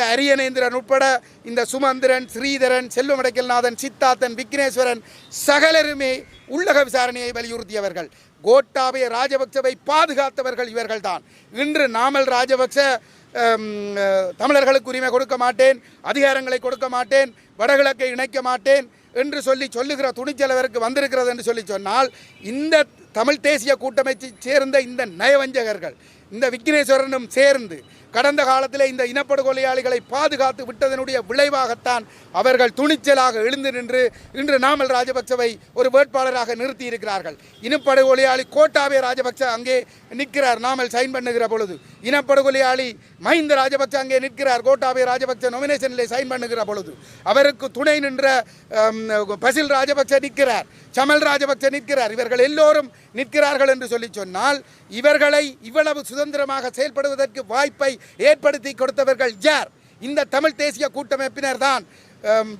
இந்த அரியநேந்திரன் உட்பட இந்த சுமந்திரன் ஸ்ரீதரன் செல்வமடைக்கல்நாதன் சித்தாத்தன் விக்னேஸ்வரன் சகலருமே உள்ளக விசாரணையை வலியுறுத்தியவர்கள். கோட்டாபய ராஜபக்சவை பாதுகாத்தவர்கள் இவர்கள்தான். இன்று நாமல் ராஜபக்ச தமிழர்களுக்கு உரிமை கொடுக்க மாட்டேன் அதிகாரங்களை கொடுக்க மாட்டேன் வடகிழக்கை இணைக்க மாட்டேன் என்று சொல்லி சொல்லுகிற துணிச்சலவருக்கு வந்திருக்கிறது என்று சொல்லி சொன்னால் இந்த தமிழ் தேசிய கூட்டமைச்சை சேர்ந்த இந்த நயவஞ்சகர்கள் இந்த விக்னேஸ்வரனும் சேர்ந்து கடந்த காலத்தில் இந்த இனப்படுகொலையாளிகளை பாதுகாத்து விட்டதனுடைய விளைவாகத்தான் அவர்கள் துணிச்சலாக எழுந்து நின்று இன்று நாமல் ராஜபக்சவை ஒரு வேட்பாளராக நிறுத்தி இருக்கிறார்கள் இனப்படுகொலையாளி கோட்டாபே ராஜபக்ச அங்கே நிற்கிறார் நாமல் சைன் பண்ணுகிற பொழுது. இனப்படுகொலையாளி மஹிந்த ராஜபக்ச அங்கே நிற்கிறார் கோட்டாபே ராஜபக்ச நொமினேஷனில் சைன் பண்ணுகிற பொழுது. அவருக்கு துணை நின்ற பசில் ராஜபக்ச நிற்கிறார் சமல் ராஜபக்ச நிற்கிறார். இவர்கள் எல்லோரும் நிற்கிறார்கள் என்று சொல்லி சொன்னால் இவர்களை இவ்வளவு சுதந்திரமாக செயல்படுவதற்கு வாய்ப்பை ஏற்படுத்தி கொடுத்தவர்கள் யார்? இந்த தமிழ் தேசிய கூட்டமைப்பினர் தான்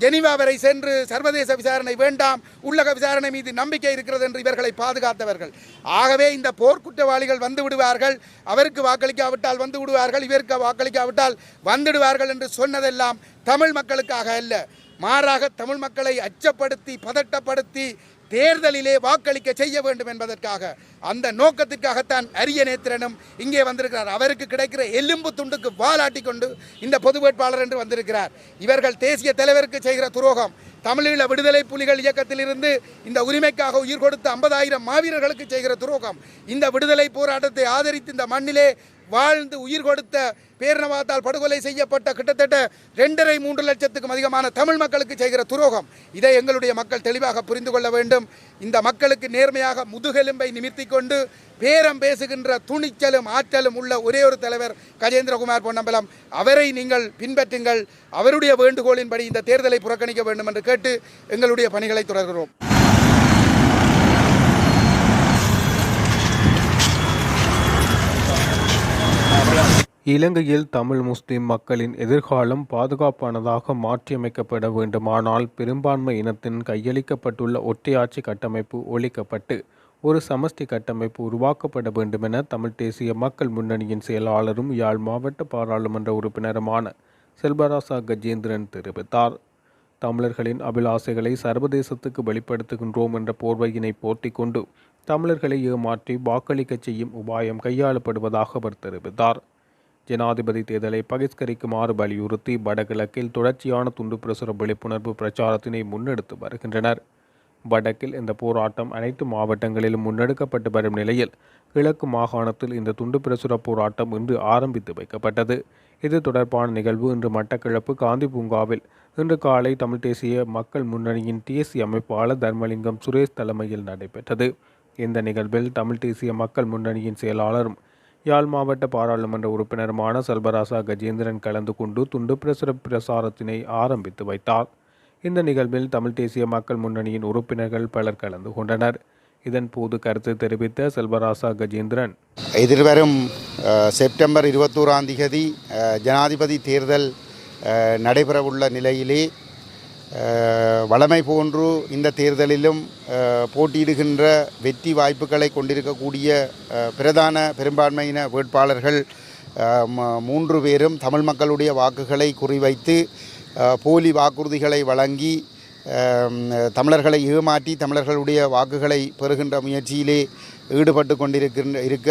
ஜெனீவா வரை சென்று சர்வதேச விசாரணை வேண்டாம். உள்ளக விசாரணை மீது நம்பிக்கை இருக்கிறது என்று இவர்களை பாதுகாத்தவர்கள். ஆகவே இந்த போர்க்குற்றவாளிகள் வந்து விடுவார்கள். அவருக்கு வாக்களிக்காவிட்டால் வந்து விடுவார்கள். இவருக்கு வாக்களிக்காவிட்டால் வந்துடுவார்கள் என்று சொன்னதெல்லாம் தமிழ் மக்களுக்காக அல்ல. மாறாக தமிழ் மக்களை அச்சப்படுத்தி பதட்டப்படுத்தி தேர்தலிலே வாக்களிக்க செய்ய வேண்டும் என்பதற்காக அந்த நோக்கத்திற்காகத்தான் அரிய நேத்திரனும் இங்கே வந்திருக்கிறார். அவருக்கு கிடைக்கிற எலும்பு துண்டுக்கு வாலாட்டி கொண்டு இந்த பொது வேட்பாளர் என்று வந்திருக்கிறார். இவர்கள் தேசிய தலைவருக்கு செய்கிற துரோகம் தமிழீழ விடுதலை புலிகள் இயக்கத்திலிருந்து இந்த உரிமைக்காக உயிர் கொடுத்த ஐம்பதாயிரம் மாவீரர்களுக்கு செய்கிற துரோகம் இந்த விடுதலை போராட்டத்தை ஆதரித்து இந்த மண்ணிலே வாழ்ந்து உயிர் கொடுத்த பேரினவாத்தால் படுகொலை செய்யப்பட்ட கிட்டத்தட்ட ரெண்டரை மூன்று லட்சத்துக்கும் அதிகமான தமிழ் மக்களுக்கு செய்கிற துரோகம். இதை எங்களுடைய மக்கள் தெளிவாக புரிந்து கொள்ள வேண்டும். இந்த மக்களுக்கு நேர்மையாக முதுகெலும்பை நிமித்தி கொண்டு பேரம் பேசுகின்ற துணிச்சலும் ஆற்றலும் உள்ள ஒரே ஒரு தலைவர் கஜேந்திரகுமார் பொன்னம்பலம். அவரை நீங்கள் பின்பற்றுங்கள். அவருடைய வேண்டுகோளின்படி இந்த தேர்தலை புறக்கணிக்க வேண்டும் என்று கேட்டு எங்களுடைய பணிகளை தொடர்கிறோம். இலங்கையில் தமிழ் முஸ்லிம் மக்களின் எதிர்காலம் பாதுகாப்பானதாக மாற்றியமைக்கப்பட வேண்டுமானால் பெரும்பான்மை இனத்தின் கையளிக்கப்பட்டுள்ள ஒற்றையாட்சி கட்டமைப்பு ஒழிக்கப்பட்டு ஒரு சமஷ்டி கட்டமைப்பு உருவாக்கப்பட வேண்டுமென தமிழ் தேசிய மக்கள் முன்னணியின் செயலாளரும் யாழ் மாவட்ட பாராளுமன்ற உறுப்பினருமான செல்வராசா கஜேந்திரன் தெரிவித்தார். தமிழர்களின் அபிலாசைகளை சர்வதேசத்துக்கு வெளிப்படுத்துகின்றோம் என்ற போர்வையினை போர்த்தி கொண்டு தமிழர்களை ஏமாற்றி வாக்களிக்கச் செய்யும் உபாயம் கையாளப்படுவதாக அவர் தெரிவித்தார். ஜனாதிபதி தேர்தலை பகிஷ்கரிக்குமாறு வலியுறுத்தி வடகிழக்கில் தொடர்ச்சியான துண்டு பிரசுர விழிப்புணர்வு பிரச்சாரத்தினை முன்னெடுத்து வருகின்றனர். வடக்கில் இந்த போராட்டம் அனைத்து மாவட்டங்களிலும் முன்னெடுக்கப்பட்டு வரும் நிலையில் கிழக்கு மாகாணத்தில் இந்த துண்டு பிரசுர போராட்டம் இன்று ஆரம்பித்து வைக்கப்பட்டது. இது தொடர்பான நிகழ்வு இன்று மட்டக்கிழப்பு காந்தி பூங்காவில் இன்று காலை தமிழ் தேசிய மக்கள் முன்னணியின் தேசிய அமைப்பாளர் தர்மலிங்கம் சுரேஷ் தலைமையில் நடைபெற்றது. இந்த நிகழ்வில் தமிழ் தேசிய மக்கள் முன்னணியின் செயலாளரும் யாழ் மாவட்ட பாராளுமன்ற உறுப்பினருமான செல்வராசா கஜேந்திரன் கலந்து கொண்டு துண்டு பிரசுர பிரசாரத்தினை ஆரம்பித்து வைத்தார். இந்த நிகழ்வில் தமிழ் தேசிய மக்கள் முன்னணியின் உறுப்பினர்கள் பலர் கலந்து கொண்டனர். இதன் போது கருத்து தெரிவித்த செல்வராசா கஜேந்திரன் எதிர்வரும் செப்டம்பர் இருபத்தோராம் தேதி ஜனாதிபதி தேர்தல் நடைபெறவுள்ள நிலையிலே வளமை போன்று இந்த தேர்தலிலும் போட்டியிடுகின்ற வெற்றி வாய்ப்புகளை கொண்டிருக்கக்கூடிய பிரதான பெரும்பான்மையின வேட்பாளர்கள் மூன்று பேரும் தமிழ் மக்களுடைய வாக்குகளை குறிவைத்து போலி வாக்குறுதிகளை வழங்கி தமிழர்களை ஏமாற்றி தமிழர்களுடைய வாக்குகளை பெறுகின்ற முயற்சியிலே ஈடுபட்டு கொண்டிருக்கின்ற இருக்க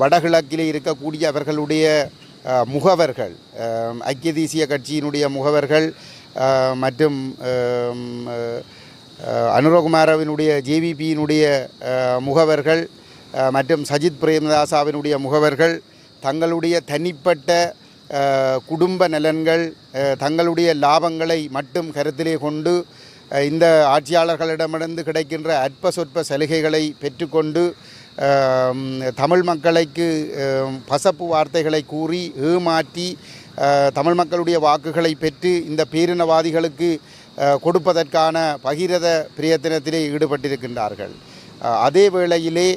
வடகிழக்கிலே இருக்கக்கூடிய அவர்களுடைய முகவர்கள் ஐக்கிய தேசிய கட்சியினுடைய முகவர்கள் மற்றும் அனுரகுமாரவினுடைய ஜேவிபியினுடைய முகவர்கள் மற்றும் சஜித் பிரேமதாசாவினுடைய முகவர்கள் தங்களுடைய தனிப்பட்ட குடும்ப நலன்கள் தங்களுடைய லாபங்களை மட்டும் கருத்திலே கொண்டு இந்த ஆட்சியாளர்களிடமிருந்து கிடைக்கின்ற அற்ப சொற்ப சலுகைகளை பெற்றுக்கொண்டு தமிழ் மக்களுக்கு பசப்பு வார்த்தைகளை கூறி ஏமாற்றி தமிழ் மக்களுடைய வாக்குகளை பெற்று இந்த பேரினவாதிகளுக்கு கொடுப்பதற்கான பகிரத பிரயத்தனத்திலே ஈடுபட்டிருக்கின்றார்கள். அதே வேளையிலே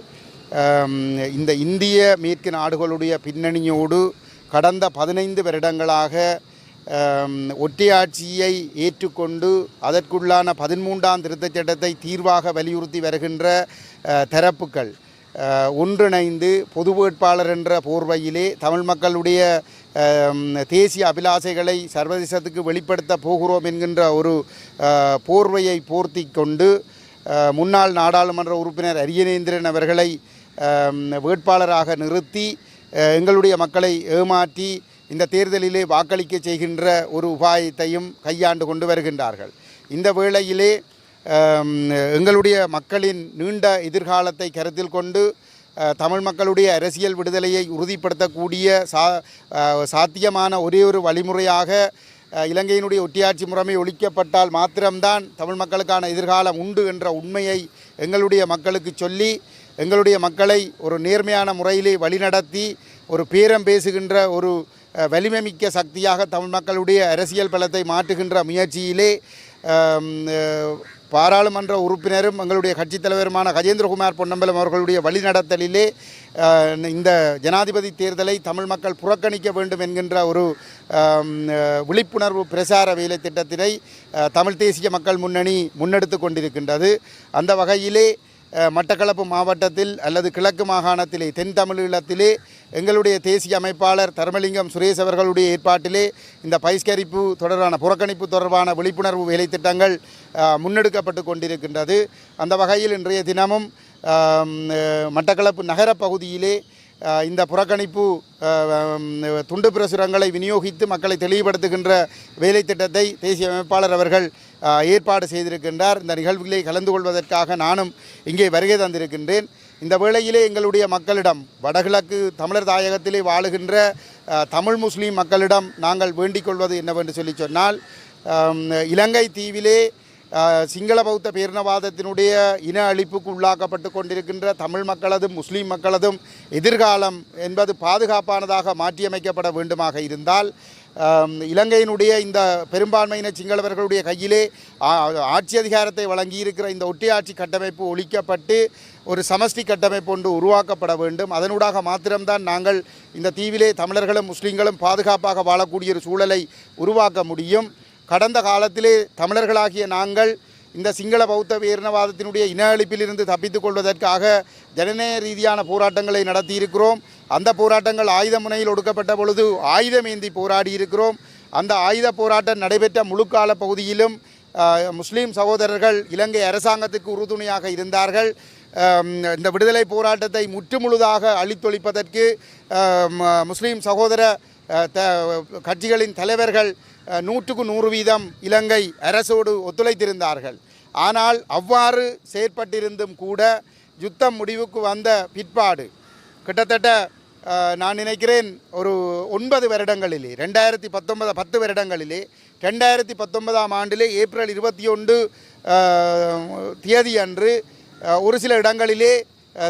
இந்த இந்திய மேற்கு நாடுகளுடைய பின்னணியோடு கடந்த பதினைந்து வருடங்களாக ஒற்றையாட்சியை ஏற்றுக்கொண்டு அதற்குள்ளான பதிமூன்றாம் திருத்தச் சட்டத்தை தீர்வாக வலியுறுத்தி வருகின்ற தரப்புக்கள் தரப்புகள் ஒன்றிணைந்து பொது வேட்பாளர் என்ற போர்வையிலே தமிழ் மக்களுடைய தேசிய அபிலாசைகளை சர்வதேசத்துக்கு வெளிப்படுத்த போகிறோம் என்கின்ற ஒரு போர்வையை போர்த்தி கொண்டு முன்னாள் நாடாளுமன்ற உறுப்பினர் அரியநேந்திரன் அவர்களை வேட்பாளராக நிறுத்தி எங்களுடைய மக்களை ஏமாற்றி இந்த தேர்தலிலே வாக்களிக்க செய்கின்ற ஒரு உபாயத்தையும் கையாண்டு கொண்டு வருகின்றார்கள். இந்த வேளையிலே எங்களுடைய மக்களின் நீண்ட எதிர்காலத்தை கருத்தில் கொண்டு தமிழ் மக்களுடைய அரசியல் விடுதலையை உறுதிப்படுத்தக்கூடிய சா சாத்தியமான ஒரே ஒரு வழிமுறையாக இலங்கையினுடைய ஒட்டியாட்சி முறைமை ஒழிக்கப்பட்டால் மாத்திரம்தான் தமிழ் மக்களுக்கான எதிர்காலம் உண்டு என்ற உண்மையை எங்களுடைய மக்களுக்கு சொல்லி எங்களுடைய மக்களை ஒரு நேர்மையான முறையிலே வழிநடத்தி ஒரு பேரம் பேசுகின்ற ஒரு வலிமைமிக்க சக்தியாக தமிழ் மக்களுடைய அரசியல் பலத்தை மாற்றுகின்ற முயற்சியிலே பாராளுமன்ற உறுப்பினரும் எங்களுடைய கட்சித் தலைவருமான கஜேந்திரகுமார் பொன்னம்பலம் அவர்களுடைய வழிநடத்தலிலே இந்த ஜனாதிபதி தேர்தலை தமிழ் மக்கள் புறக்கணிக்க வேண்டும் என்கின்ற ஒரு விழிப்புணர்வு பிரசார வேலை திட்டத்தினை தமிழ் தேசிய மக்கள் முன்னணி முன்னெடுத்து கொண்டிருக்கின்றது. அந்த வகையிலே மட்டக்களப்பு மாவட்டத்தில் அல்லது கிழக்கு மாகாணத்திலே தென் தமிழீழத்திலே எங்களுடைய தேசிய அமைப்பாளர் தர்மலிங்கம் சுரேஷ் அவர்களுடைய ஏற்பாட்டிலே இந்த பயிஸ்கரிப்பு தொடர்பான புறக்கணிப்பு தொடர்பான விழிப்புணர்வு வேலை திட்டங்கள் முன்னெடுக்கப்பட்டு கொண்டிருக்கின்றது. அந்த வகையில் இன்றைய தினமும் மட்டக்களப்பு நகர பகுதியிலே இந்த புறக்கணிப்பு துண்டு பிரசுரங்களை விநியோகித்து மக்களை தெளிவுபடுத்துகின்ற வேலை திட்டத்தை தேசிய அமைப்பாளர் அவர்கள் ஏற்பாடு செய்திருக்கின்றார். இந்த நிகழ்வுகளை கலந்து கொள்வதற்காக நானும் இங்கே வருகை தந்திருக்கின்றேன். இந்த வேளையிலே எங்களுடைய மக்களிடம் வடகிழக்கு தமிழர் தாயகத்திலே வாழுகின்ற தமிழ் முஸ்லீம் மக்களிடம் நாங்கள் வேண்டிக் கொள்வது என்னவென்று சொல்லி சொன்னால் இலங்கை தீவிலே சிங்கள பௌத்த பேரினவாதத்தினுடைய இன அழிப்புக்கு உள்ளாக்கப்பட்டு கொண்டிருக்கின்ற தமிழ் மக்களதும் முஸ்லீம் மக்களதும் எதிர்காலம் என்பது பாதுகாப்பானதாக மாற்றியமைக்கப்பட வேண்டுமாக இருந்தால் இலங்கையினுடைய இந்த பெரும்பான்மையின சிங்களவர்களுடைய கையிலே ஆட்சி அதிகாரத்தை வழங்கியிருக்கிற இந்த ஒட்டியாட்சி கட்டமைப்பு ஒழிக்கப்பட்டு ஒரு சமஷ்டி கட்டமைப்பு ஒன்று உருவாக்கப்பட வேண்டும். அதனூடாக மாத்திரம்தான் நாங்கள் இந்த தீவிலே தமிழர்களும் முஸ்லீம்களும் பாதுகாப்பாக வாழக்கூடிய ஒரு சூழலை உருவாக்க முடியும். கடந்த காலத்திலே தமிழர்களாகிய நாங்கள் இந்த சிங்கள பௌத்த வீரணவாதத்தினுடைய இன அழிப்பிலிருந்து தப்பித்துக் கொள்வதற்காக ஜனநாயக ரீதியான போராட்டங்களை நடத்தியிருக்கிறோம். அந்த போராட்டங்கள் ஆயுத முனையில் ஒடுக்கப்பட்ட பொழுது ஆயுதமேந்தி போராடி இருக்கிறோம் அந்த ஆயுத போராட்டம் நடைபெற்ற முழுக்கால பகுதியிலும் முஸ்லீம் சகோதரர்கள் இலங்கை அரசாங்கத்துக்கு உறுதுணையாக இருந்தார்கள். இந்த விடுதலை போராட்டத்தை முற்றுமுழுதாக அழித்தொழிப்பதற்கு முஸ்லீம் சகோதர த கட்சிகளின் தலைவர்கள் நூற்றுக்கு நூறு வீதம் இலங்கை அரசோடு ஒத்துழைத்திருந்தார்கள். ஆனால் அவ்வாறு செயற்பட்டிருந்தும் கூட யுத்தம் முடிவுக்கு வந்த பிற்பாடு கிட்டத்தட்ட நான் நினைக்கிறேன் ஒரு ஒன்பது வருடங்களிலே ரெண்டாயிரத்தி பத்தொன்பது பத்து வருடங்களிலே ரெண்டாயிரத்தி பத்தொன்பதாம் ஆண்டிலே ஏப்ரல் இருபத்தி ஒன்று தேதி அன்று ஒரு சில இடங்களிலே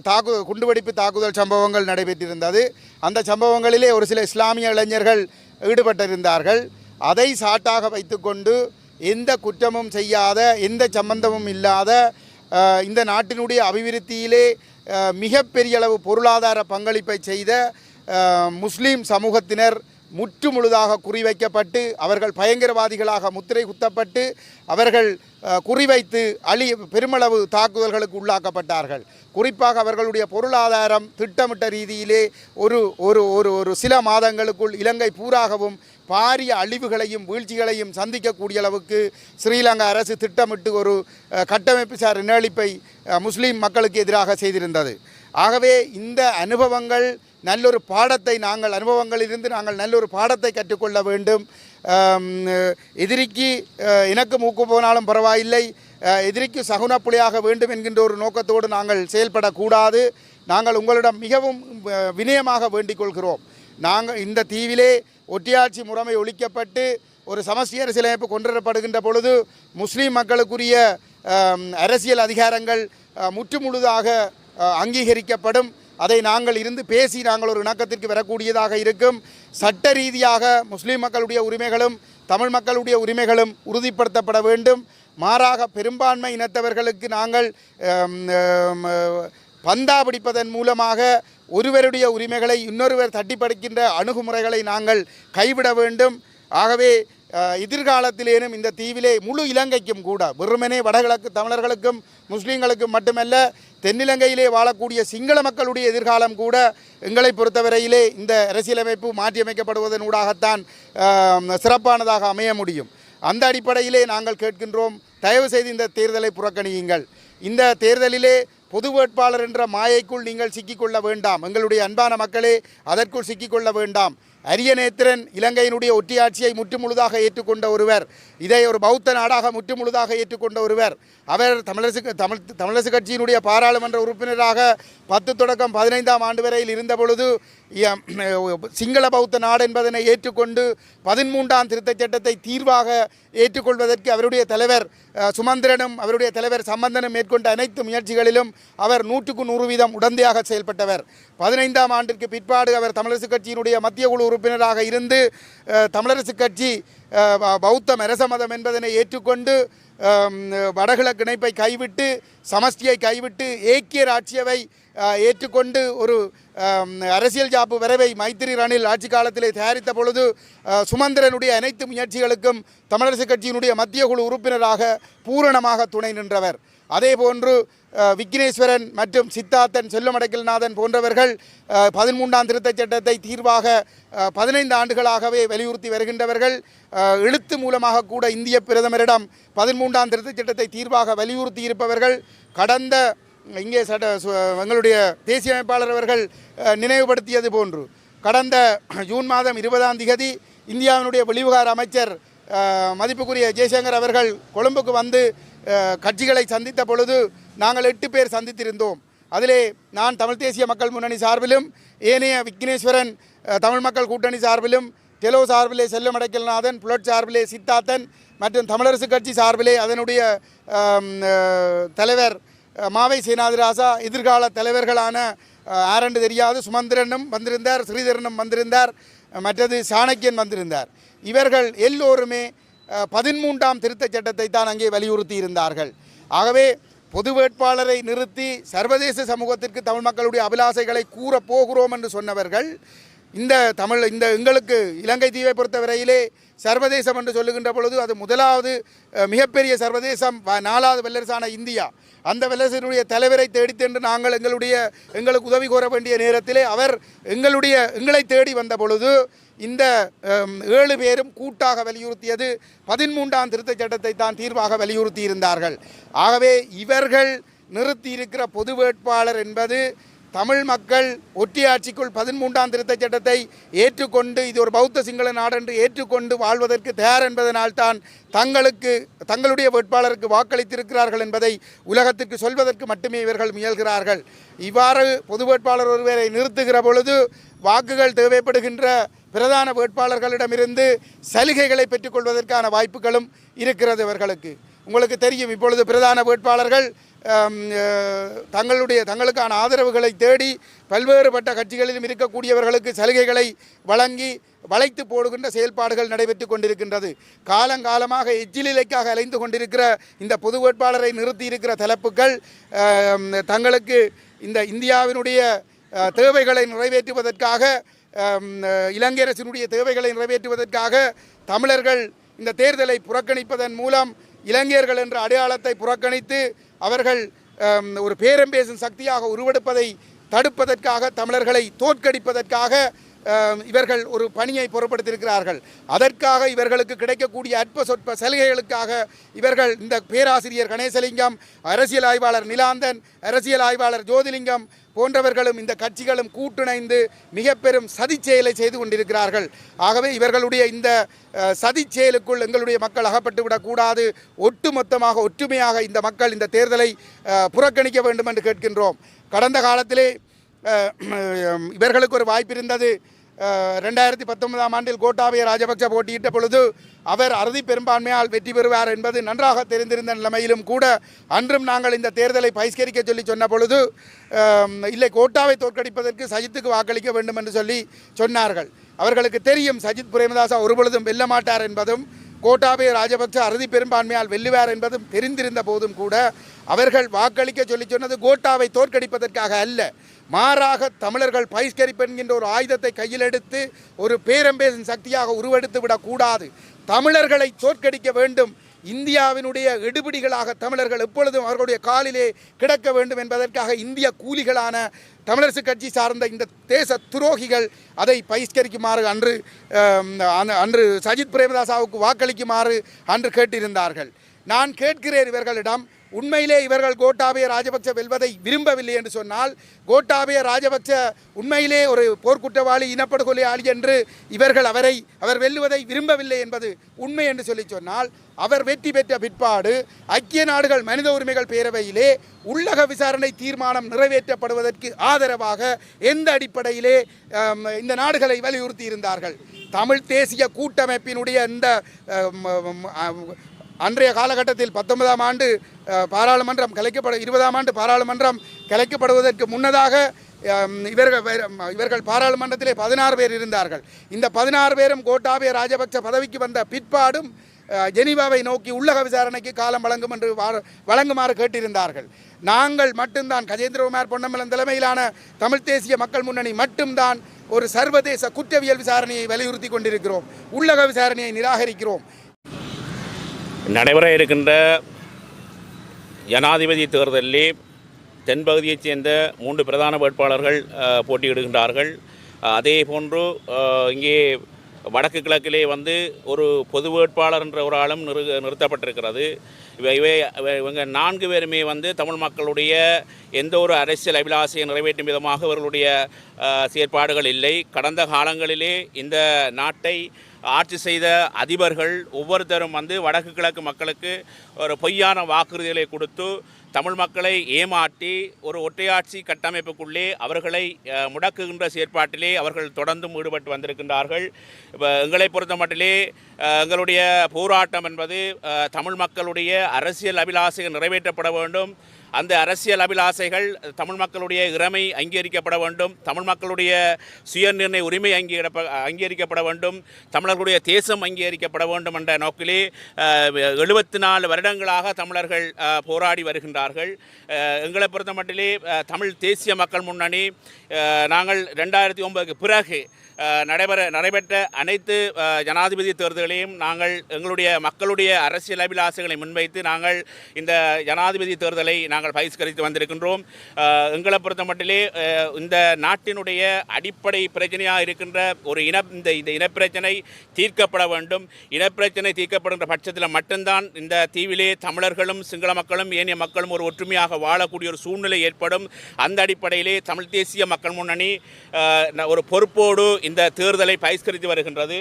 தாக்கு குண்டுவெடிப்பு தாக்குதல் சம்பவங்கள் நடைபெற்றிருந்தது. அந்த சம்பவங்களிலே ஒரு சில இஸ்லாமிய இளைஞர்கள் ஈடுபட்டிருந்தார்கள். அதை சாட்டாக வைத்துக்கொண்டு எந்த குற்றமும் செய்யாத எந்த சம்பந்தமும் இல்லாத இந்த நாட்டினுடைய அபிவிருத்தியிலே மிகப்பெரிய அளவு பொருளாதார பங்களிப்பை செய்த முஸ்லீம் சமூகத்தினர் முற்று முழுதாக குறிவைக்கப்பட்டு அவர்கள் பயங்கரவாதிகளாக முத்திரை குத்தப்பட்டு அவர்கள் குறிவைத்து அழி பெருமளவு தாக்குதல்களுக்கு உள்ளாக்கப்பட்டார்கள். குறிப்பாக அவர்களுடைய பொருளாதாரம் திட்டமிட்ட ரீதியிலே ஒரு ஒரு ஒரு ஒரு சில மாதங்களுக்குள் இலங்கை பூராகவும் பாரிய அழிவுகளையும் வீழ்ச்சிகளையும் சந்திக்கக்கூடிய அளவுக்கு ஸ்ரீலங்கா அரசு திட்டமிட்டு ஒரு கட்டமைப்பு சார் இனஅழிப்பை முஸ்லீம் மக்களுக்கு எதிராக செய்திருந்தது. ஆகவே இந்த அனுபவங்கள் நல்லொரு பாடத்தை நாங்கள் அனுபவங்களிலிருந்து நாங்கள் நல்லொரு பாடத்தை கற்றுக்கொள்ள வேண்டும். எதிரிக்கு எனக்கு மூக்கு போனாலும் பரவாயில்லை. அஹ், எதிரிக்கு சகுனப்புலியாக வேண்டும் என்கின்ற ஒரு நோக்கத்தோடு நாங்கள் செயல்படக்கூடாது. நாங்கள் உங்களிடம் மிகவும் வினயமாக வேண்டிக் கொள்கிறோம். நாங்கள் இந்த தீவிலே ஒட்டியாட்சி முறைமை ஒழிக்கப்பட்டு ஒரு சமஸ்டி அரசியலமைப்பு கொண்டுவரப்படுகின்ற பொழுது முஸ்லீம் மக்களுக்குரிய அரசியல் அதிகாரங்கள் முற்றுமுழுதாக அங்கீகரிக்கப்படும். அதை நாங்கள் இருந்து பேசி நாங்கள் ஒரு இணக்கத்திற்கு வரக்கூடியதாக இருக்கும். சட்ட ரீதியாக முஸ்லீம் மக்களுடைய உரிமைகளும் தமிழ் மக்களுடைய உரிமைகளும் உறுதிப்படுத்தப்பட வேண்டும். மாறாக பெரும்பான்மை இனத்தவர்களுக்கு நாங்கள் பந்தா பிடிப்பதன் மூலமாக ஒருவருடைய உரிமைகளை இன்னொருவர் தட்டிப்படுக்கின்ற அணுகுமுறைகளை நாங்கள் கைவிட வேண்டும். ஆகவே எதிர்காலத்திலேனும் இந்த தீவிலே முழு இலங்கைக்கும் கூட வெறுமனே வடகிழக்கு தமிழர்களுக்கும் முஸ்லீம்களுக்கும் மட்டுமல்ல தென்னிலங்கையிலே வாழக்கூடிய சிங்கள மக்களுடைய எதிர்காலம் கூட எங்களை பொறுத்தவரையிலே இந்த அரசியலமைப்பு மாற்றியமைக்கப்படுவதன் ஊடாகத்தான் சிறப்பானதாக அமைய முடியும். அந்த அடிப்படையிலே நாங்கள் கேட்கின்றோம் தயவு செய்து இந்த தேர்தலை புறக்கணியுங்கள். இந்த தேர்தலிலே பொது வேட்பாளர் என்ற மாயைக்குள் நீங்கள் சிக்கிக்கொள்ள வேண்டாம். எங்களுடைய அன்பான மக்களே அதற்குள் சிக்கிக்கொள்ள வேண்டாம். அரியநேத்திரன் இலங்கையினுடைய ஒற்றியாட்சியை முற்றுமுழுதாக ஏற்றுக்கொண்ட ஒருவர் இதை ஒரு பௌத்த நாடாக முற்றுமுழுதாக ஏற்றுக்கொண்ட ஒருவர் அவர் தமிழரசு தமிழ் தமிழரசு கட்சியினுடைய பாராளுமன்ற உறுப்பினராக பத்து தொடக்கம் பதினைந்தாம் ஆண்டு வரையில் இருந்த பொழுது சிங்கள பௌத்த நாடு என்பதனை ஏற்றுக்கொண்டு பதிமூன்றாம் திருத்தச் சட்டத்தை தீர்வாக ஏற்றுக்கொள்வதற்கு அவருடைய தலைவர் சுமந்திரனும் அவருடைய தலைவர் சம்பந்தனும் மேற்கொண்ட அனைத்து முயற்சிகளிலும் அவர் நூற்றுக்கு நூறு வீதம் உடந்தையாக செயல்பட்டவர். பதினைந்தாம் ஆண்டிற்கு பிற்பாடு அவர் தமிழரசு கட்சியினுடைய மத்திய குழு உறுப்பினராக இருந்து தமிழரசு கட்சி பௌத்த ப- பௌத்தம் மதம் என்பதனை ஏற்றுக்கொண்டு வடகிழக்கு இணைப்பை கைவிட்டு சமஷ்டியை கைவிட்டு ஏக்கிய ராட்சியவை ஏற்றுக்கொண்டு ஒரு அரசியல் ஜாப்பு வரைவை மைத்திரி ரணில் ஆட்சி காலத்திலே தயாரித்த பொழுது சுமந்திரனுடைய அனைத்து முயற்சிகளுக்கும் தமிழரசு கட்சியினுடைய மத்திய குழு உறுப்பினராக பூரணமாக துணை நின்றவர். அதே போன்று விக்னேஸ்வரன் மற்றும் சித்தார்த்தன் செல்வமடக்கல்நாதன் போன்றவர்கள் பதிமூன்றாம் திருத்தச் சட்டத்தை தீர்வாக பதினைந்து ஆண்டுகளாகவே வலியுறுத்தி வருகின்றவர்கள் எழுத்து மூலமாக கூட இந்திய பிரதமரிடம் பதிமூன்றாம் திருத்தச் சட்டத்தை தீர்வாக வலியுறுத்தி இருப்பவர்கள் கடந்த இங்கே சட்ட சு- எங்களுடைய தேசிய அமைப்பாளர் அவர்கள் நினைவுபடுத்தியது போன்று கடந்த ஜூன் மாதம் இருபதாம் திகதி இந்தியாவினுடைய வெளிவிவகார அமைச்சர் மதிப்புக்குரிய ஜெய்சங்கர் அவர்கள் கொழும்புக்கு வந்து கட்சிகளை சந்தித்த பொழுது நாங்கள் எட்டு பேர் சந்தித்திருந்தோம். அதிலே நான் தமிழ் தேசிய மக்கள் முன்னணி சார்பிலும் ஏனைய விக்னேஸ்வரன் தமிழ் மக்கள் கூட்டணி சார்பிலும் டெலோ சார்பிலே செல்லமடைக்கல்நாதன் புலட் சார்பிலே சித்தாத்தன் மற்றும் தமிழரசு கட்சி சார்பிலே அதனுடைய தலைவர் மாவை சீனாதிராசா எதிர்கால தலைவர்களான ஆரண்டு தெரியாது சுமந்திரனும் வந்திருந்தார் ஸ்ரீதரனும் வந்திருந்தார் மற்றது சாணக்கியன் வந்திருந்தார். இவர்கள் எல்லோருமே பதிமூன்றாம் திருத்தச் சட்டத்தை தான் அங்கே வலியுறுத்தி இருந்தார்கள் ஆகவே பொது வேட்பாளரை நிறுத்தி சர்வதேச சமூகத்திற்கு தமிழ் மக்களுடைய அபிலாசைகளை கூற போகிறோம் என்று சொன்னவர்கள் இந்த தமிழ் இந்த எங்களுக்கு இலங்கை தீவை பொறுத்தவரையிலே சர்வதேசம் என்று சொல்லுகின்ற பொழுது அது முதலாவது மிகப்பெரிய சர்வதேசம் நாலாவது வல்லரசான இந்தியா. அந்த வல்லரசினுடைய தலைவரை தேடித்தென்று நாங்கள் எங்களுடைய எங்களுக்கு உதவி கோர வேண்டிய நேரத்திலே அவர் எங்களுடைய எங்களை தேடி வந்த பொழுது இந்த ஏழு பேரும் கூட்டாக வலியுறுத்தியது பதிமூன்றாம் திருத்தச் சட்டத்தை தான் தீர்வாக வலியுறுத்தியிருந்தார்கள். ஆகவே இவர்கள் நிறுத்தியிருக்கிற பொது வேட்பாளர் என்பது தமிழ் மக்கள் ஒற்றியாட்சிக்குள் பதிமூன்றாம் திருத்தச் சட்டத்தை ஏற்றுக்கொண்டு இது ஒரு பௌத்த சிங்கள நாடென்று ஏற்றுக்கொண்டு வாழ்வதற்கு தயார் என்பதனால்தான் தங்களுக்கு தங்களுடைய வேட்பாளருக்கு வாக்களித்திருக்கிறார்கள் என்பதை உலகத்திற்கு சொல்வதற்கு மட்டுமே இவர்கள் முயல்கிறார்கள். இவ்வாறு பொது வேட்பாளர் ஒருவரை நிறுத்துகிற பொழுது வாக்குகள் தேவைப்படுகின்ற பிரதான வேட்பாளர்களிடமிருந்து சலுகைகளை பெற்றுக்கொள்வதற்கான வாய்ப்புகளும் இருக்கிறது இவர்களுக்கு. உங்களுக்கு தெரியும் இப்பொழுது பிரதான வேட்பாளர்கள் தங்களுடைய தங்களுக்கான ஆதரவுகளை தேடி பல்வேறுபட்ட கட்சிகளிலும் இருக்கக்கூடியவர்களுக்கு சலுகைகளை வழங்கி வளைத்து போடுகின்ற செயல்பாடுகள் நடைபெற்று கொண்டிருக்கின்றது. காலங்காலமாக எச்சிலிலைக்காக அலைந்து கொண்டிருக்கிற இந்த பொது வேட்பாளரை நிறுத்தி இருக்கிற தலைப்புகள் தங்களுக்கு இந்த இந்தியாவினுடைய தேவைகளை நிறைவேற்றுவதற்காக இலங்கை அரசினுடைய தேவைகளை நிறைவேற்றுவதற்காக தமிழர்கள் இந்த தேர்தலை புறக்கணிப்பதன் மூலம் இலங்கையர்கள் என்ற அடையாளத்தை புறக்கணித்து அவர்கள் ஒரு பேரம் பேசும் சக்தியாக உருவெடுப்பதை தடுப்பதற்காக தமிழர்களை தோற்கடிப்பதற்காக இவர்கள் ஒரு பணியை பொறுப்படுத்தியிருக்கிறார்கள் அதற்காக இவர்களுக்கு கிடைக்கக்கூடிய அற்ப சொற்ப சலுகைகளுக்காக இவர்கள் இந்த பேராசிரியர் கணேசலிங்கம் அரசியல் ஆய்வாளர் நிலாந்தன் அரசியல் ஆய்வாளர் ஜோதிலிங்கம் போன்றவர்களும் இந்த கட்சிகளும் கூட்டிணைந்து மிக பெரும் சதி செயலை செய்து கொண்டிருக்கிறார்கள். ஆகவே இவர்களுடைய இந்த சதி சதிச் செயலுக்குள் எங்களுடைய மக்கள் அகப்பட்டு விடக்கூடாது. ஒட்டுமொத்தமாக ஒற்றுமையாக இந்த மக்கள் இந்த தேர்தலை புறக்கணிக்க வேண்டும் என்று கேட்கின்றோம். கடந்த காலத்திலே இவர்களுக்கு ஒரு வாய்ப்பு இருந்தது. ரெண்டாயிரத்தி பத்தொன்பதாம் ஆண்டில் கோட்டாபய ராஜபக்ச போட்டியிட்ட பொழுது அவர் அறுதி பெரும்பான்மையால் வெற்றி பெறுவார் என்பது நன்றாக தெரிந்திருந்த நிலைமையிலும் கூட அன்றும் நாங்கள் இந்த தேர்தலை பகிஷ்கரிக்க சொல்லி சொன்ன பொழுது இல்லை கோட்டாவை தோற்கடிப்பதற்கு சஜித்துக்கு வாக்களிக்க வேண்டும் என்று சொல்லி சொன்னார்கள். அவர்களுக்கு தெரியும் சஜித் பிரேமதாசா ஒருபொழுதும் வெல்ல மாட்டார் என்பதும் கோட்டாபய ராஜபக்ச அறுதி பெரும்பான்மையால் வெல்லுவார் என்பதும் தெரிந்திருந்த போதும் கூட அவர்கள் வாக்களிக்க சொல்லி சொன்னது கோட்டாவை தோற்கடிப்பதற்காக அல்ல. மாறாக தமிழர்கள் பகிஷ்கரிப்பு என்கின்ற ஒரு ஆயுதத்தை கையில் எடுத்து ஒரு பேரம்பேசும் சக்தியாக உருவெடுத்து விடக்கூடாது. தமிழர்களை தோற்கடிக்க வேண்டும். இந்தியாவினுடைய எடுபிடிகளாக தமிழர்கள் எப்பொழுதும் அவர்களுடைய காலிலே கிடக்க வேண்டும் என்பதற்காக இந்திய கூலிகளான தமிழரசு கட்சி சார்ந்த இந்த தேச துரோகிகள் அதை பகிஷ்கரிக்குமாறு அன்று அன்று சஜித் பிரேமதாசாவுக்கு வாக்களிக்குமாறு அன்று கேட்டிருந்தார்கள். நான் கேட்கிறேன் இவர்களிடம் உண்மையிலே இவர்கள் கோட்டாபய ராஜபக்ச வெல்வதை விரும்பவில்லை என்று சொன்னால் கோட்டாபய ராஜபக்ச உண்மையிலே ஒரு போர்க்குற்றவாளி இனப்படுகொலையாளி என்று இவர்கள் அவரை அவர் வெல்லுவதை விரும்பவில்லை என்பது உண்மை என்று சொல்லி சொன்னால் அவர் வெற்றி பெற்ற பிற்பாடு ஐக்கிய நாடுகள் மனித உரிமைகள் பேரவையிலே உள்ளக விசாரணை தீர்மானம் நிறைவேற்றப்படுவதற்கு ஆதரவாக எந்த அடிப்படையிலே இந்த நாடுகளை வலியுறுத்தி இருந்தார்கள். தமிழ் தேசிய கூட்டமைப்பினுடைய இந்த அன்றைய காலகட்டத்தில் பத்தொன்பதாம் ஆண்டு பாராளுமன்றம் கலைக்கப்பட இருபதாம் ஆண்டு பாராளுமன்றம் கலைக்கப்படுவதற்கு முன்னதாக இவர்கள் இவர்கள் பாராளுமன்றத்திலே பதினாறு பேர் இருந்தார்கள். இந்த பதினாறு பேரும் கோட்டாபய ராஜபக்ச பதவிக்கு வந்த பிற்பாடும் ஜெனிவாவை ஜெனீவாவை நோக்கி உள்ளக விசாரணைக்கு காலம் வழங்கும் என்று வழங்குமாறு கேட்டிருந்தார்கள். நாங்கள் மட்டும்தான் கஜேந்திரகுமார் பொன்னம்பலம் தலைமையிலான தமிழ் தேசிய மக்கள் முன்னணி மட்டும்தான் ஒரு சர்வதேச குற்றவியல் விசாரணையை வலியுறுத்தி கொண்டிருக்கிறோம். உள்ளக விசாரணையை நிராகரிக்கிறோம். நடைபெற இருக்கின்ற ஜனாதிபதி தேர்தலில் தென்பகுதியைச் சேர்ந்த மூன்று பிரதான வேட்பாளர்கள் போட்டியிடுகின்றார்கள். அதே போன்று இங்கே வடக்கு கிழக்கிலே வந்து ஒரு பொது வேட்பாளர் என்ற ஒரு ஆளும் நிறு நிறுத்தப்பட்டிருக்கிறது. இவை இவை இவங்க நான்கு பேருமே வந்து தமிழ் மக்களுடைய எந்த ஒரு அரசியல் அபிலாசையை நிறைவேற்றும் விதமாக இவர்களுடைய செயற்பாடுகள் இல்லை. கடந்த காலங்களிலே இந்த நாட்டை ஆட்சி செய்த அதிபர்கள் ஒவ்வொருத்தரும் வந்து வடக்கு கிழக்கு மக்களுக்கு ஒரு பொய்யான வாக்குறுதிகளை கொடுத்து தமிழ் மக்களை ஏமாற்றி ஒரு ஒற்றையாட்சி கட்டமைப்புக்குள்ளே அவர்களை முடக்குகின்ற செயற்பாட்டிலே அவர்கள் தொடர்ந்தும் ஈடுபட்டு வந்திருக்கின்றார்கள். இப்போ எங்களை பொறுத்த மட்டிலே எங்களுடைய போராட்டம் என்பது தமிழ் மக்களுடைய அரசியல் அபிலாசைகள் நிறைவேற்றப்பட வேண்டும். அந்த அரசியல் அபிலாசைகள் தமிழ் மக்களுடைய இறமை அங்கீகரிக்கப்பட வேண்டும் தமிழ் மக்களுடைய சுயநிர்ணய உரிமை அங்கீகரிப்ப அங்கீகரிக்கப்பட வேண்டும் தமிழர்களுடைய தேசம் அங்கீகரிக்கப்பட வேண்டும் என்ற நோக்கிலே எழுபத்தி நாலு வருடங்களாக தமிழர்கள் போராடி வருகின்றார்கள். எங்களை பொறுத்த மட்டிலே தமிழ் தேசிய மக்கள் முன்னணி நாங்கள் ரெண்டாயிரத்தி ஒன்பதுக்கு பிறகு நடைபெற நடைபெற்ற அனைத்து ஜனாதிபதி தேர்தலையும் நாங்கள் எங்களுடைய மக்களுடைய அரசியல் அபிலாசைகளை முன்வைத்து நாங்கள் இந்த ஜனாதிபதி தேர்தலை நாங்கள் பகிஷ்கரித்து வந்திருக்கின்றோம். எங்களை பொறுத்த மட்டிலே இந்த நாட்டினுடைய அடிப்படை பிரச்சனையாக இருக்கின்ற ஒரு இன இந்த இந்த இனப்பிரச்சனை தீர்க்கப்பட வேண்டும். இனப்பிரச்சனை தீர்க்கப்படுகின்ற பட்சத்தில் மட்டும்தான் இந்த தீவிலே தமிழர்களும் சிங்கள மக்களும் ஏனைய மக்களும் ஒரு ஒற்றுமையாக வாழக்கூடிய ஒரு சூழ்நிலை ஏற்படும். அந்த அடிப்படையிலே தமிழ் தேசிய மக்கள் முன்னணி ஒரு பொறுப்போடு இந்த தேர்தலை பகிஷ்கரித்து வருகின்றது.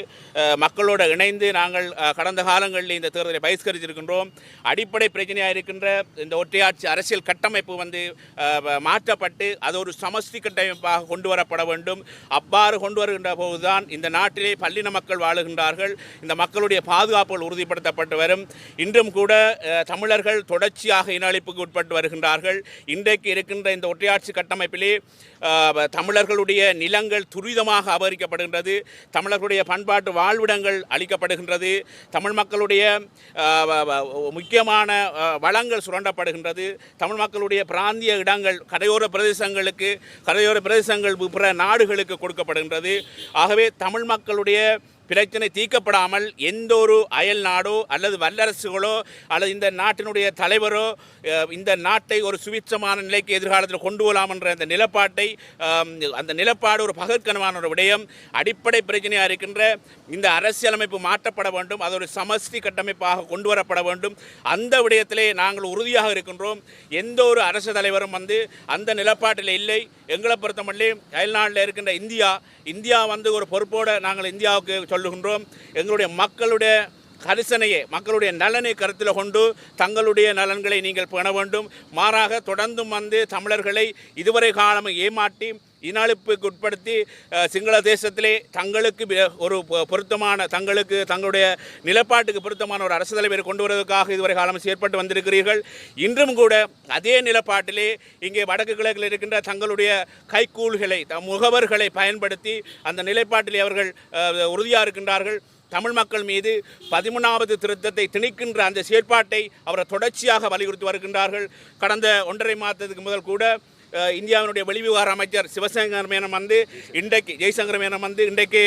மக்களோடு இணைந்து நாங்கள் கடந்த காலங்களில் இந்த தேர்தலை பகிஷ்கரித்திருக்கின்றோம். அடிப்படை பிரச்சனையாக இருக்கின்ற இந்த ஒற்றையாட்சி அரசியல் கட்டமைப்பு வந்து மாற்றப்பட்டு அது ஒரு சமஸ்தி கட்டமைப்பாக கொண்டு வரப்பட வேண்டும். அவ்வாறு கொண்டு வருகின்ற போதுதான் இந்த நாட்டிலே பல்லின மக்கள் வாழுகின்றார்கள். இந்த மக்களுடைய பாதுகாப்புகள் உறுதிப்படுத்தப்பட்டு வரும். இன்றும் கூட தமிழர்கள் தொடர்ச்சியாக இன அழிப்புக்கு உட்பட்டு வருகின்றார்கள். இன்றைக்கு இருக்கின்ற இந்த ஒற்றையாட்சி கட்டமைப்பிலே தமிழர்களுடைய நிலங்கள் துரிதமாக அபகரிக்கப்படுகின்றது. தமிழர்களுடைய பண்பாட்டு வாழ்விடங்கள் அளிக்கப்படுகின்றது தமிழ் மக்களுடைய முக்கியமான வளங்கள் சுரண்டப்படுகின்றது. தமிழ் மக்களுடைய பிராந்திய இடங்கள் கரையோர பிரதேசங்களுக்கு கரையோர பிரதேசங்கள் பிற நாடுகளுக்கு கொடுக்கப்படுகின்றது. ஆகவே தமிழ் மக்களுடைய பிரச்சனை தீர்க்கப்படாமல் எந்த ஒரு அயல் நாடோ அல்லது வல்லரசுகளோ அல்லது இந்த நாட்டினுடைய தலைவரோ இந்த நாட்டை ஒரு சுவிச்சமான நிலைக்கு எதிர்காலத்தில் கொண்டு வரலாம் என்ற அந்த நிலப்பாட்டை அந்த நிலப்பாடு ஒரு பகற்கனமான ஒரு விடயம். அடிப்படை பிரச்சனையாக இருக்கின்ற இந்த அரசியலமைப்பு மாற்றப்பட வேண்டும். அது ஒரு சமஷ்டி கட்டமைப்பாக கொண்டு வரப்பட வேண்டும். அந்த விடயத்திலே நாங்கள் உறுதியாக இருக்கின்றோம். எந்த ஒரு அரசு தலைவரும் வந்து அந்த நிலப்பாட்டில் இல்லை. எங்களை பொறுத்தமட்டிலே அயல்நாட்டில் இருக்கின்ற இந்தியா இந்தியா வந்து ஒரு பொறுப்போடு நாங்கள் இந்தியாவுக்கு சொல்லுகின்றோம். எங்களுடைய மக்களுடைய கரிசனையை மக்களுடைய நலனை கருத்தில் கொண்டு தங்களுடைய நலன்களை நீங்கள் பெற வேண்டும். மாறாக தொடர்ந்தும் வந்து தமிழர்களை இதுவரை காலம் ஏமாற்றி இனஅழிப்புக்கு உட்படுத்தி சிங்கள தேசத்திலே தங்களுக்கு ஒரு பொ- பொருத்தமான தங்களுக்கு தங்களுடைய நிலப்பாட்டுக்கு பொருத்தமான ஒரு அரசு தலைவரை கொண்டு வருவதற்காக இதுவரை காலம் செயற்பட்டு வந்திருக்கிறீர்கள். இன்றும் கூட அதே நிலப்பாட்டிலே இங்கே வடக்கு கிழக்கில் இருக்கின்ற தங்களுடைய கைக்கூல்களை முகவர்களை பயன்படுத்தி அந்த நிலைப்பாட்டிலே அவர்கள் உறுதியாக இருக்கின்றார்கள். தமிழ் மக்கள் மீது பதிமூணாவது திருத்தத்தை திணிக்கின்ற அந்த செயற்பாட்டை அவரை தொடர்ச்சியாக வலியுறுத்தி வருகின்றார்கள். கடந்த ஒன்றரை மாதத்துக்கு முதல் கூட இந்தியாவினுடைய வெளிவிவகார அமைச்சர் சிவசங்கர் மேனம் வந்து இன்றைக்கு ஜெய்சங்கர் மேனம் வந்து இன்றைக்கு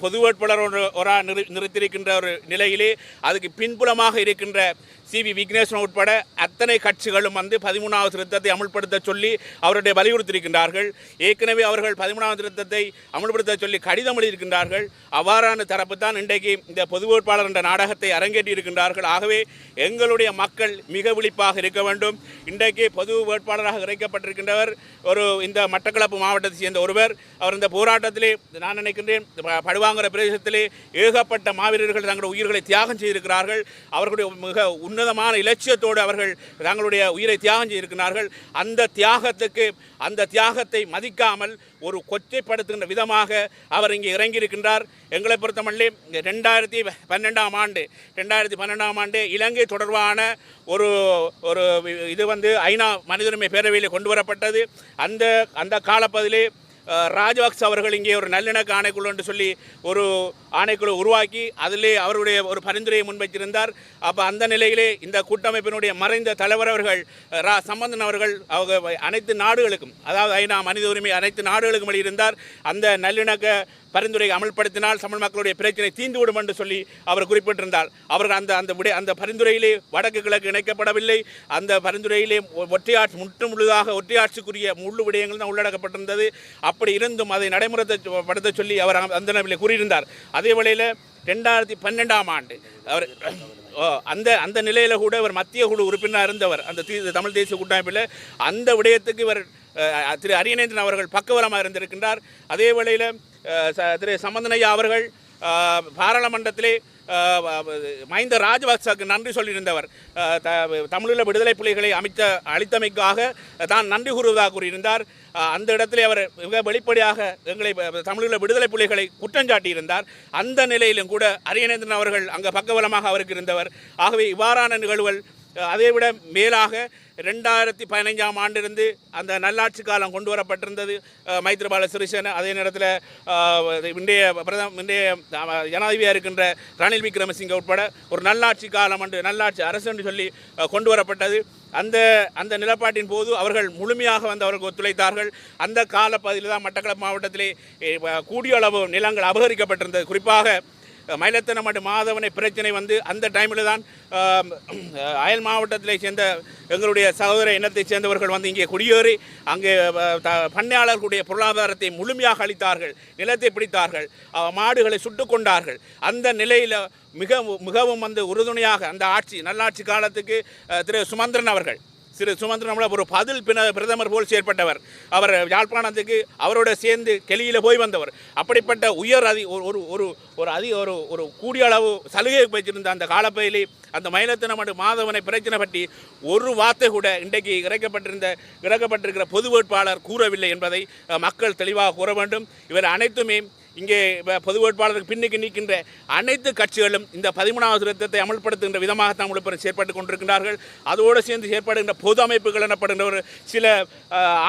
பொது வேட்பாளர் ஒரு ஒரு நிறு நிறுத்தியிருக்கின்ற ஒரு நிலையிலே அதுக்கு பின்புலமாக இருக்கின்ற சி வி விக்னேஸ்வரன் உட்பட அத்தனை கட்சிகளும் வந்து பதிமூணாவது திருத்தத்தை அமுல்படுத்த சொல்லி அவருடைய வலியுறுத்தியிருக்கின்றார்கள். ஏற்கனவே அவர்கள் பதிமூணாவது திருத்தத்தை அமுல்படுத்த சொல்லி கடிதம் எழுதியிருக்கின்றார்கள். அவ்வாறான தரப்பு தான் இன்றைக்கு இந்த பொது வேட்பாளர் என்ற நாடகத்தை அரங்கேற்றி இருக்கின்றார்கள் ஆகவே எங்களுடைய மக்கள் மிக விழிப்பாக இருக்க வேண்டும். இன்றைக்கு பொது வேட்பாளராக இறைக்கப்பட்டிருக்கின்றவர் ஒரு இந்த மட்டக்களப்பு மாவட்டத்தை சேர்ந்த ஒருவர். அவர் இந்த போராட்டத்திலே நான் நினைக்கின்றேன் ப- படுவாங்குற பிரதேசத்திலே ஏகப்பட்ட மாவீரர்கள் தங்களுடைய உயிர்களை தியாகம் செய்திருக்கிறார்கள். அவர்களுடைய மிக உன்னதமான இலட்சியத்தோடு அவர்கள் தங்களுடைய உயிரை தியாகம் செய்திருக்கிறார்கள் அந்த தியாகத்துக்கு அந்த தியாகத்தை மதிக்காமல் ஒரு கொச்சைப்படுத்துகின்ற விதமாக அவர் இங்கே இறங்கியிருக்கின்றார். எங்களை பொறுத்தமல்லி ரெண்டாயிரத்தி பன்னெண்டாம் ஆண்டு ரெண்டாயிரத்தி பன்னெண்டாம் ஆண்டு இலங்கை தொடர்பான ஒரு ஒரு இது வந்து ஐநா மனிதரிமை பேரவையில் கொண்டு வரப்பட்டது. அந்த அந்த காலப்பதிலே ராஜபக்ச அவர்கள் இங்கே ஒரு நல்லிணக்க ஆணைக்குழு என்று சொல்லி ஒரு ஆணைக்குழு உருவாக்கி அதிலே அவருடைய ஒரு பரிந்துரையை முன்வைத்திருந்தார். அப்போ அந்த நிலையிலே இந்த கூட்டமைப்பினுடைய மறைந்த தலைவர் அவர்கள் ரா சம்பந்தன் அவர்கள் அவங்க அனைத்து நாடுகளுக்கும் அதாவது ஐநா மனித உரிமை அனைத்து நாடுகளுக்கும் வெளியிருந்தார் அந்த நல்லிணக்க பரிந்துரை அமல்படுத்தினால் தமிழ் மக்களுடைய பிரச்சனை தீந்துவிடும் என்று சொல்லி அவர் குறிப்பிட்டிருந்தார். அவர்கள் அந்த அந்த விட அந்த பரிந்துரையிலே வடக்கு கிழக்கு இணைக்கப்படவில்லை. அந்த பரிந்துரையிலே ஒற்றையாட்சி முற்று முழுதாக ஒற்றையாட்சிக்குரிய முழு விடயங்கள் தான் உள்ளடக்கப்பட்டிருந்தது. அப்படி இருந்தும் அதை நடைமுறைப்படுத்த சொல்லி அவர் அந்த- அந்த நிலையில் கூறியிருந்தார். அதே வேளையில் ரெண்டாயிரத்தி பன்னெண்டாம் ஆண்டு அவர் அந்த அந்த நிலையில் கூட இவர் மத்திய குழு உறுப்பினராக இருந்தவர். அந்த தீ- தமிழ் தேசிய கூட்டமைப்பில் அந்த விடயத்துக்கு இவர் திரு அரியநேந்திரன் அவர்கள் பக்கவரமாக இருந்திருக்கின்றார். அதே வேளையில் திரு சம்பந்தனையா அவர்கள் பாராளுமன்றத்திலே மைந்த மஹிந்த ராஜபக்சக்கு நன்றி சொல்லியிருந்தவர். த- தமிழீழ விடுதலை புலிகளை அமைத்த அளித்தமைக்காக தான் நன்றி கூறுவதாக கூறியிருந்தார். அந்த இடத்திலே அவர் மிக வெளிப்படையாக எங்களை தமிழீழ விடுதலை புலிகளை குற்றஞ்சாட்டியிருந்தார் அந்த நிலையிலும் கூட அரியநேந்திரன் அவர்கள் அங்கே பக்கபலமாக அவருக்கு இருந்தவர். ஆகவே இவ்வாறான நிகழ்வுகள் அதை விட மேலாக ரெண்டாயிரத்தி பதினைஞ்சாம் ஆண்டிலிருந்து அந்த நல்லாட்சி காலம் கொண்டு வரப்பட்டிருந்தது மைத்ரிபால சிறிசேன. அதே நேரத்தில் இன்றைய பிரதம இன்றைய ஜனாதிபதியாக இருக்கின்ற ரணில் விக்ரமசிங்க உட்பட ஒரு நல்லாட்சி காலம் என்று நல்லாட்சி அரசு என்று சொல்லி கொண்டு வரப்பட்டது அந்த அந்த நிலப்பாட்டின் போது அவர்கள் முழுமையாக வந்து அவர்கள் ஒத்துழைத்தார்கள். அந்த காலப்பகுதியில் தான் மட்டக்களப்பு மாவட்டத்திலே கூடிய அளவு நிலங்கள் அபகரிக்கப்பட்டிருந்தது. குறிப்பாக மயிலத்தனம் மாட்டு மாதவனை பிரச்சனை வந்து அந்த டைமில் தான் அயல் மாவட்டத்திலே சேர்ந்த எங்களுடைய சகோதர இனத்தைச் சேர்ந்தவர்கள் வந்து இங்கே குடியேறி அங்கே த- பண்ணையாளர்களுடைய பொருளாதாரத்தை முழுமையாக அளித்தார்கள் நிலத்தை பிடித்தார்கள் மாடுகளை சுட்டு கொண்டார்கள். அந்த நிலையில் மிக மிகவும் வந்து உறுதுணையாக அந்த ஆட்சி நல்லாட்சி காலத்துக்கு திரு சுமந்திரன் அவர்கள் சிறு சுமந்திரன் ஒரு பதில் பின பிரதமர் போல் செயற்பட்டவர். அவர் யாழ்ப்பாணத்துக்கு அவரோட சேர்ந்து கெளியில் போய் வந்தவர். அப்படிப்பட்ட உயர் அதி ஒரு ஒரு ஒரு ஒரு அதி ஒரு ஒரு கூடிய அளவு சலுகை வச்சிருந்த அந்த காலப்பயிலி அந்த மயிலத்தினம் மாதவனை பிரச்சனை பற்றி ஒரு வார்த்தை கூட இன்றைக்கு இறக்கப்பட்டிருந்த இறக்கப்பட்டிருக்கிற பொது வேட்பாளர் கூறவில்லை என்பதை மக்கள் தெளிவாக கூற வேண்டும். இவர் அனைத்துமே இங்கே பொது வேட்பாளருக்கு பின்னுக்கு நிற்கின்ற அனைத்து கட்சிகளும் இந்த பதிமூணாவது திருத்தத்தை அமல்படுத்துகின்ற விதமாகத்தான் விழுப்புரம் செயற்பட்டு கொண்டிருக்கிறார்கள் அதோடு சேர்ந்து செயற்படுகின்ற பொது அமைப்புகள் எனப்படுகின்ற ஒரு சில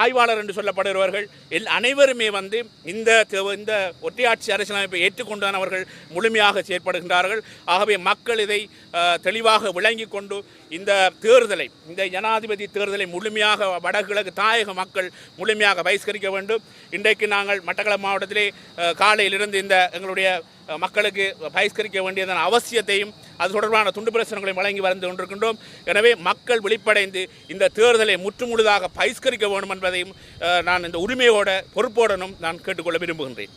ஆய்வாளர் என்று சொல்லப்படுகிறவர்கள் எல் அனைவருமே வந்து இந்த இந்த ஒற்றையாட்சி அரசியலமைப்பை ஏற்றுக்கொண்டுதான் அவர்கள் முழுமையாக செயற்படுகின்றார்கள். ஆகவே மக்கள் இதை தெளிவாக விளங்கி கொண்டு இந்த தேர்தலை இந்த ஜனாதிபதி தேர்தலை முழுமையாக வடகிழக்கு தாயக மக்கள் முழுமையாக பகிஷ்கரிக்க வேண்டும். இன்றைக்கு நாங்கள் மட்டக்களப்பு மாவட்டத்திலே கா காலையிலிருந்து இந்த எங்களுடைய மக்களுக்கு பகிஷ்கரிக்க வேண்டியதன் அவசியத்தையும் அது தொடர்பான துண்டு பிரச்சனைகளையும் வழங்கி வந்து கொண்டிருக்கின்றோம். எனவே மக்கள் வெளிப்படைந்து இந்த தேர்தலை முற்றுமுழுதாக பகிஷ்கரிக்க வேண்டும் என்பதையும் நான் இந்த உரிமையோட பொறுப்போடனும் நான் கேட்டுக்கொள்ள விரும்புகின்றேன்.